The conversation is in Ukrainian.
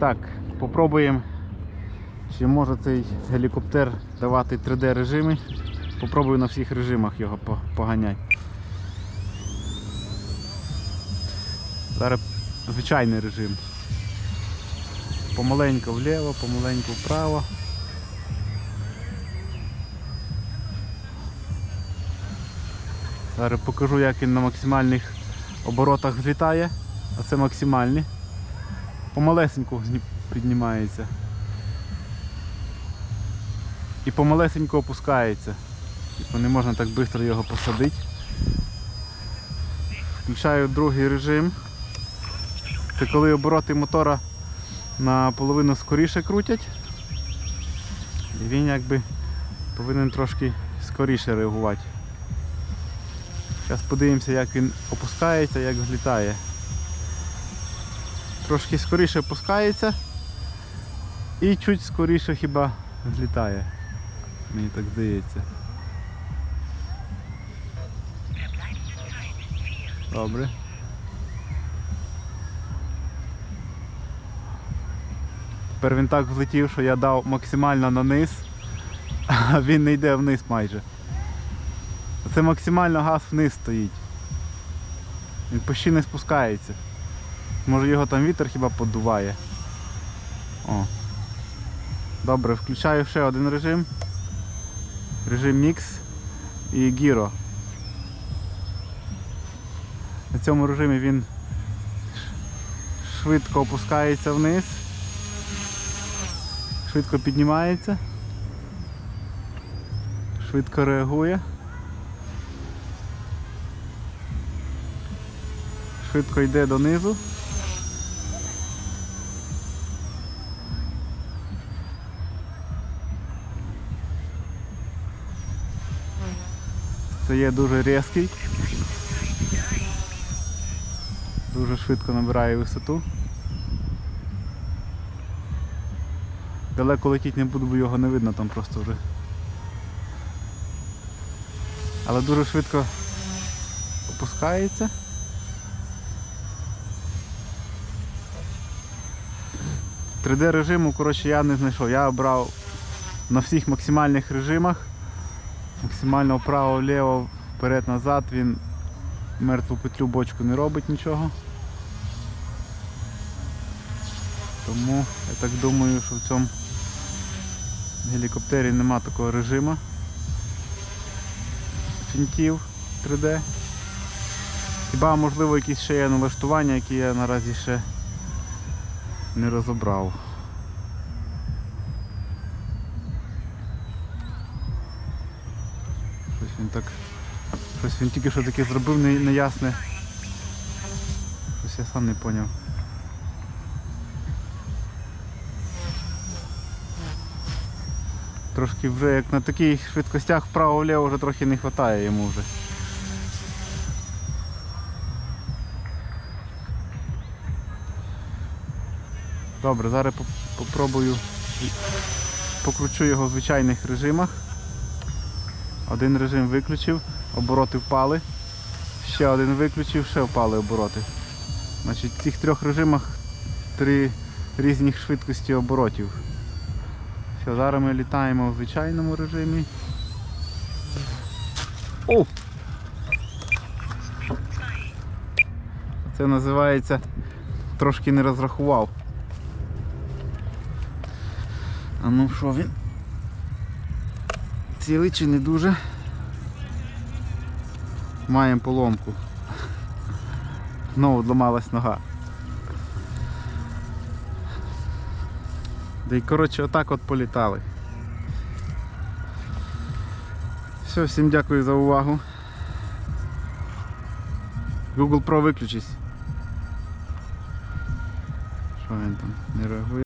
Так, попробуємо, чи може цей гелікоптер давати 3D режими. Попробую на всіх режимах його поганяти. Зараз звичайний режим. Помаленько вліво, помаленько вправо. Зараз покажу, як він на максимальних оборотах злітає, а це максимальні. Помалесеньку піднімається. І помалесенько опускається. Типу не можна так швидко його посадити. Включаю другий режим. Це коли обороти мотора наполовину скоріше крутять. І він якби повинен трошки скоріше реагувати. Зараз подивимося, як він опускається, як злітає. Трошки скоріше опускається і чуть скоріше хіба злітає. Мені так здається. Добре. Тепер він так влетів, що я дав максимально на низ, а він не йде вниз майже. Це максимально газ вниз стоїть. Він почти не спускається. Може його там вітер хіба подуває. О. Добре, включаю ще один режим. Режим мікс і гіро. На цьому режимі він швидко опускається вниз, швидко піднімається, швидко реагує. Швидко йде донизу. Це є дуже різкий. Дуже швидко набирає висоту. Далеко летіти не буду, бо його не видно там просто вже. Але дуже швидко опускається. – 3D режиму, коротше, я не знайшов. Я обрав на всіх максимальних режимах. Максимально вправо-вліво, вперед-назад він мертву петлю бочку не робить нічого. Тому я так думаю, що в цьому гелікоптері нема такого режиму фінтів 3D. Хіба можливо якісь ще є налаштування, які я наразі ще не розібрав. Щось він так. Щось він тільки що таке зробив неясне. Щось я сам не зрозумів. Трошки вже як на таких швидкостях вправо-вліво вже трохи не вистачає йому вже. Добре, зараз поп- попробую покручу його в звичайних режимах. Один режим виключив, обороти впали. Ще один виключив, ще впали обороти. Значить, в цих трьох режимах три різні швидкості оборотів. Все, зараз ми літаємо в звичайному режимі. О! Це називається трошки не розрахував. А ну що він? Цілий чи не дуже? Маємо поломку. Знову зламалась нога. Да і коротше отак от політали. Все, всім дякую за увагу. Google Pro виключись. Що він там не реагує?